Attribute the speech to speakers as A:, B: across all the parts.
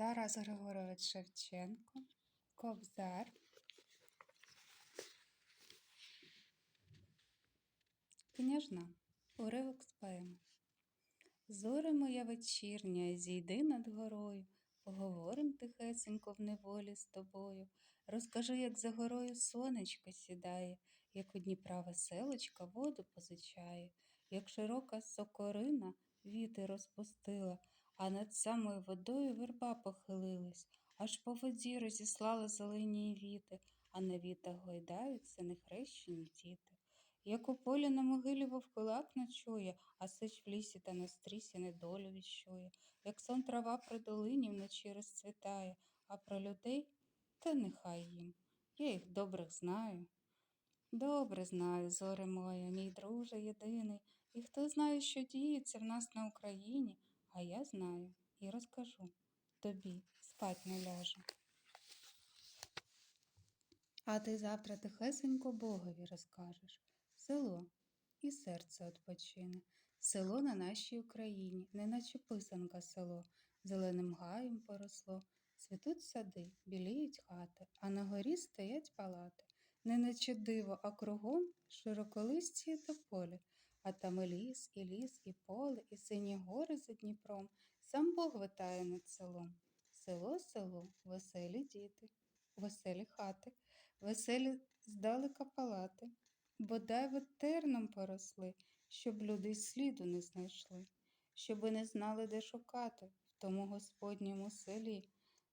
A: Тарас Григорович Шевченко, Кобзар. Княжна. Уривок з поеми. Зоре моя вечірня, зійди над горою, поговорим тихесенько в неволі з тобою. Розкажи, як за горою сонечко сідає, як у Дніпра веселочка воду позичає, як широка сокорина віти розпустила, а над самою водою верба похилилась, аж по воді розіслала зелені віти, а на вітах гойдаються нехрещені діти. Як у полі на могилі вовкулак ночує, а сич в лісі та на стрісі недолю віщує, як сон трава при долині вночі розцвітає, а про людей та нехай їм. Я їх добрих знаю. Добре знаю, зоре моя, мій друже єдиний, і хто знає, що діється в нас на Україні, а я знаю і розкажу тобі спать не ляже. А ти завтра тихесенько Богові розкажеш. Село і серце відпочине. Село на нашій Україні, неначе писанка село, зеленим гаєм поросло. Цвітуть сади, біліють хати, а на горі стоять палати. Неначе диво, а кругом широколисті тополі, а там і ліс, і ліс, і поле, і сині гори за Дніпром. Сам Бог витає над селом. Село, село, веселі діти, веселі хати, веселі здалека палати. Бодай ветерном поросли, щоб люди й сліду не знайшли, щоби не знали, де шукати в тому Господньому селі.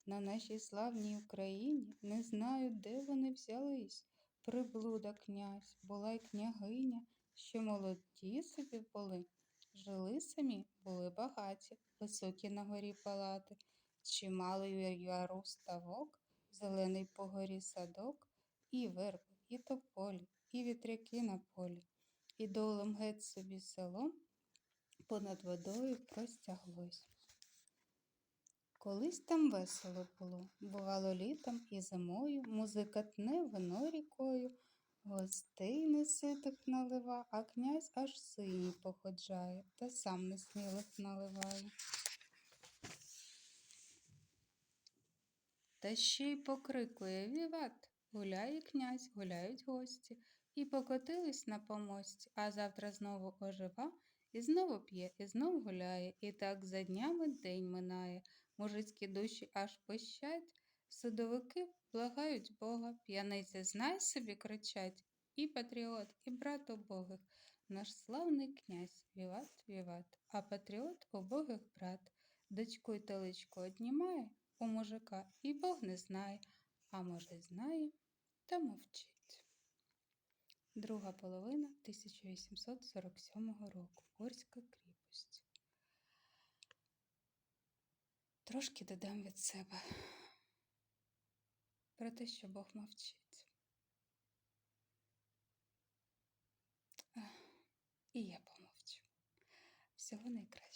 A: На нашій славній Україні не знаю, де вони взялись. Приблуда князь, була й княгиня, що молоді собі були. Жили самі, були багаті, високі на горі палати, чималий яру ставок, зелений по горі садок, і верби, і тополі, і вітряки на полі, і долом геть собі село понад водою простяглось. Колись там весело було, бувало літом і зимою, музика тне вино рікою, гостей неситих налива, а князь аж синій походжає, та сам несмілих наливає. Та ще й покрикує Віват. Гуляє князь, гуляють гості, і покотились на помості, а завтра знову ожива, і знову п'є, і знов гуляє, і так за днями день минає. Мужицькі душі аж пищать, судовики благають Бога, п'яниці знай собі кричать. І патріот, і брат убогих, наш славний князь, віват, віват, а патріот убогих брат, дочку й теличку однімає у мужика, і Бог не знає, а може, знає, та мовчить. Друга половина 1847 року. Орська кріпость. Трошки додам від себе про те, що Бог мовчить. І я помовчу. Всього найкраще.